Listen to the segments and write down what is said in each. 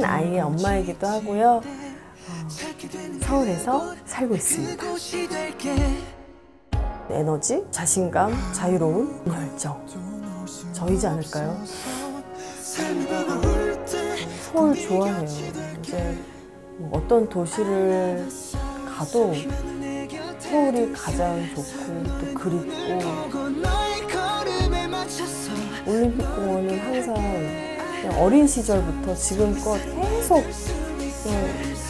아이의 엄마이기도 하고요. 어, 서울에서 살고 있습니다. 에너지, 자신감, 자유로운 열정. 저이지 않을까요? 서울 좋아해요. 이제 뭐 어떤 도시를 가도 서울이 가장 좋고 또 그립고 올림픽공원은 항상 어린 시절부터 지금껏 계속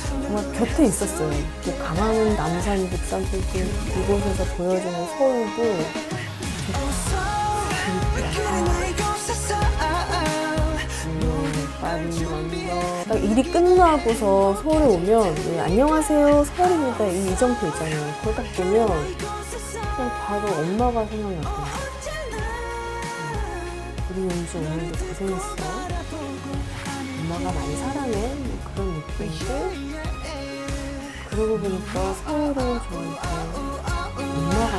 정말 곁에 있었어요. 또 강화문 남산 북산풀길 이곳에서 보여주는 서울도. 딱 일이 끝나고서 서울에 오면 네, 안녕하세요 서울입니다. 이 이정표 있잖아요. 그걸 딱 보면 그냥 바로 엄마가 생각났어요. 우리 윤주 오늘도 고생했어 엄마가 많이 사랑해 뭐 그런 느낌인데 그러고 보니까 서울은 저한테 엄마가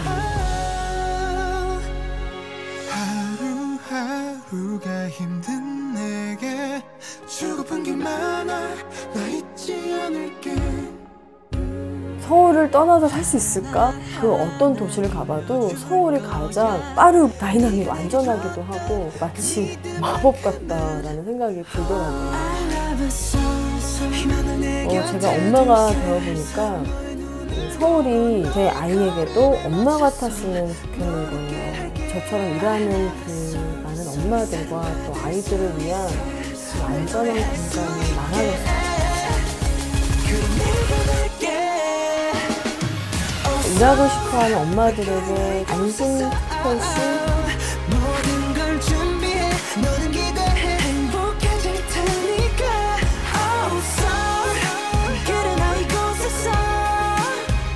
하루하루가 힘든 내게 주고픈 게 많아 나 잊지 않을게 서울을 떠나서 살 수 있을까? 그 어떤 도시를 가봐도 서울이 가장 빠르고 다이나믹 안전하기도 하고 마치 마법 같다라는 생각이 들더라고요. 어, 제가 엄마가 되어보니까 서울이 제 아이에게도 엄마 같았으면 좋겠는 거예요. 저처럼 일하는 그 많은 엄마들과 또 아이들을 위한 그 안전한 공간이 많아졌어요. 일하고 싶어하는 엄마들에게 안심 모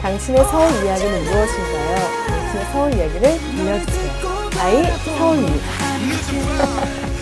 당신의 서울 이야기는 무엇인가요? 당신의 서울 이야기를 들려주세요. 아이 서울입니다.